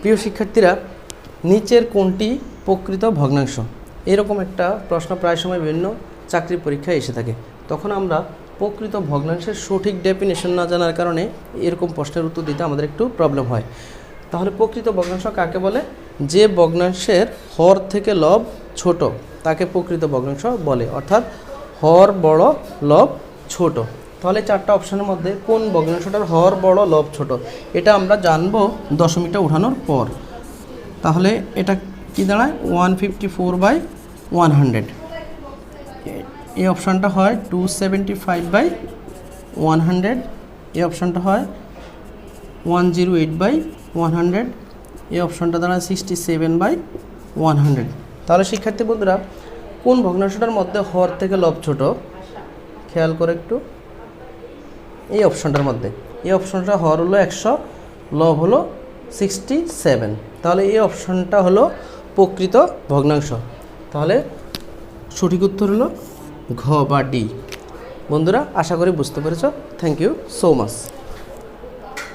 প্রিয় শিক্ষার্থীরা, নিচের কোনটি প্রকৃত ভগ্নাংশ? এরকম একটা প্রশ্ন প্রায় সময় বিভিন্ন চাকরি পরীক্ষায় এসে থাকে। তখন আমরা প্রকৃত ভগ্নাংশের সঠিক ডেফিনেশন না জানার কারণে এরকম প্রশ্নের উত্তর দিতে আমাদের একটু প্রবলেম হয়। তাহলে প্রকৃত ভগ্নাংশ কাকে বলে? যে ভগ্নাংশের হর থেকে লব ছোট, তাকে প্রকৃত ভগ্নাংশ বলে। অর্থাৎ হর বড়, লব ছোট। তাহলে চারটা অপশনের মধ্যে কোন ভগ্নাংশটার হর বড়, লব ছোট? এটা আমরা জানব দশমিকটা উঠানোর পর। তাহলে এটা কি দাঁড়ায়? One fifty four by one hundred এই অপশানটা হয় two seventy five by one hundred এই অপশানটা হয় one zero eight by one hundred এই অপশানটা দাঁড়ায় sixty seven by one hundred তাহলে শিক্ষার্থী বন্ধুরা, কোন ভগ্নাংশটার মধ্যে হর থেকে লব ছোট? খেয়াল করে একটু। এই অপশানটার মধ্যে। এই অপশানটা হর হলো একশো, লব হলো সিক্সটি সেভেন তাহলে এই অপশনটা হলো প্রকৃত ভগ্নাংশ। তাহলে সঠিক উত্তর হলো ঘ বা ডি। বন্ধুরা, আশা করি বুঝতে পেরেছ। Thank you so much